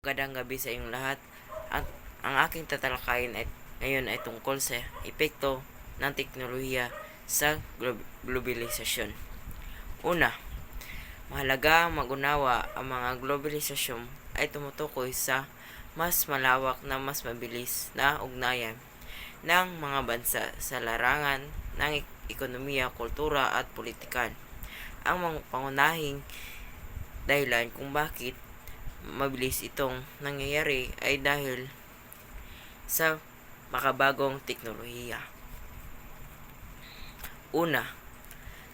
Magandang gabi sa inyong lahat. At ang aking tatalakayin ay ngayon ay tungkol sa epekto ng teknolohiya sa glo- globalisasyon. Una, mahalaga magunawa ang mga globalisasyon ay tumutukoy sa mas malawak na mas mabilis na ugnayan ng mga bansa sa larangan ng ek- ekonomiya, kultura at politikan. Ang mga pangunahing dahilan kung bakit mabilis itong nangyayari ay dahil sa makabagong teknolohiya. Una,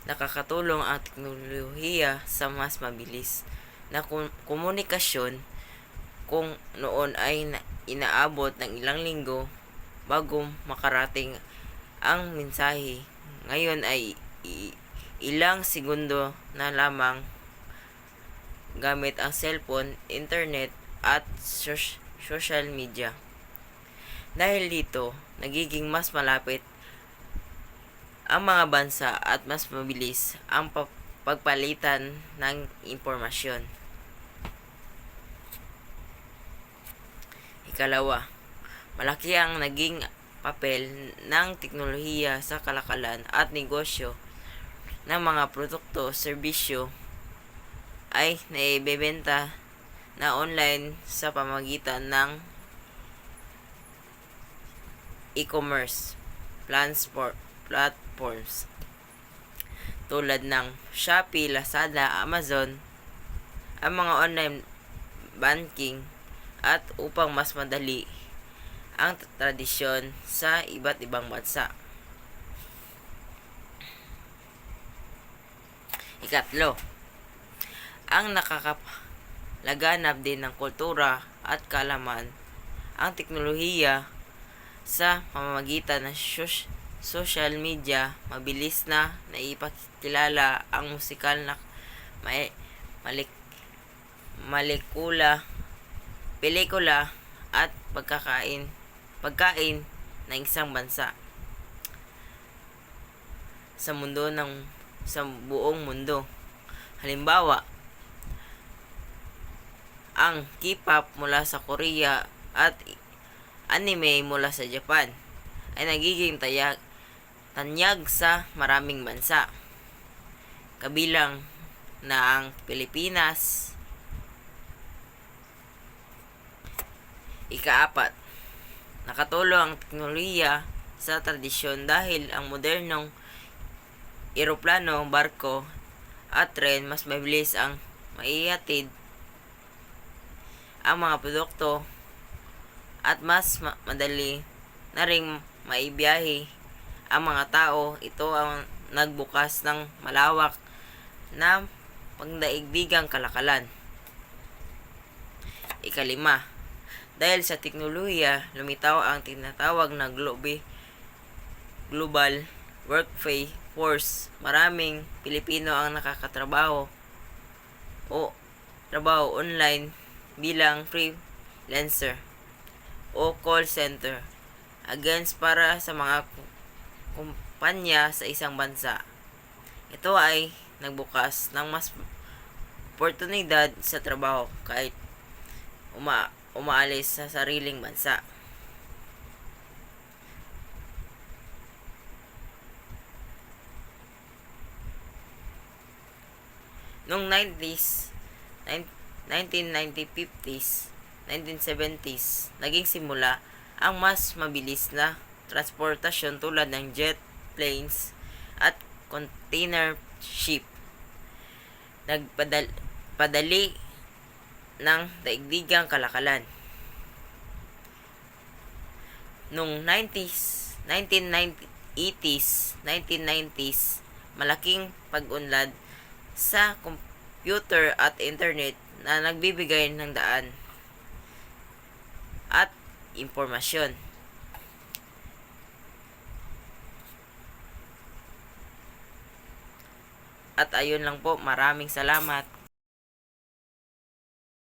nakakatulong ang teknolohiya sa mas mabilis na komunikasyon kung noon ay na- inaabot ng ilang linggo bago makarating ang mensahe. Ngayon ay ilang segundo na lamang gamit ang cellphone, internet, at social media. Dahil dito, nagiging mas malapit ang mga bansa at mas mabilis ang pa- pagpalitan ng impormasyon. Ikalawa, malaki ang naging papel ng teknolohiya sa kalakalan at negosyo ng mga produkto, serbisyo ay naibebenta na online sa pamagitan ng e-commerce platforms tulad ng Shopee, Lazada, Amazon, ang mga online banking at upang mas madali ang tradisyon sa iba't ibang bansa. Ikatlo, ang nakakalaganap din ng kultura at kalaman ang teknolohiya sa pamamagitan ng social media mabilis na naipakilala ang musikal na may malik malikula pelikula at pagkakain pagkain ng isang bansa sa mundo ng sa buong mundo. Halimbawa ang K-pop mula sa Korea at anime mula sa Japan ay nagiging tayag, tanyag sa maraming bansa. Kabilang na ang Pilipinas. Ikaapat, nakatulong ang teknolohiya sa tradisyon dahil ang modernong eroplano, barko, at tren mas mabilis ang maihatid ang mga produkto at mas ma- madali na ring maibiyahe ang mga tao. Ito ang nagbukas ng malawak na pagdaigdigang kalakalan. Ikalima, dahil sa teknolohiya, lumitaw ang tinatawag na globe, global workforce. Maraming Pilipino ang nakakatrabaho o trabaho online bilang freelancer o call center against para sa mga ku- kumpanya sa isang bansa. Ito ay nagbukas ng mas oportunidad sa trabaho kahit uma umaalis sa sariling bansa. Noong 90s, 1990-50s, 1970s, naging simula ang mas mabilis na transportasyon tulad ng jet planes at container ship. Nagpadali padali ng daigdigang kalakalan. Noong 90s, 1980s, 1990s, malaking pag-unlad sa computer at internet na nagbibigay ng daan at impormasyon. At ayun lang po, maraming salamat.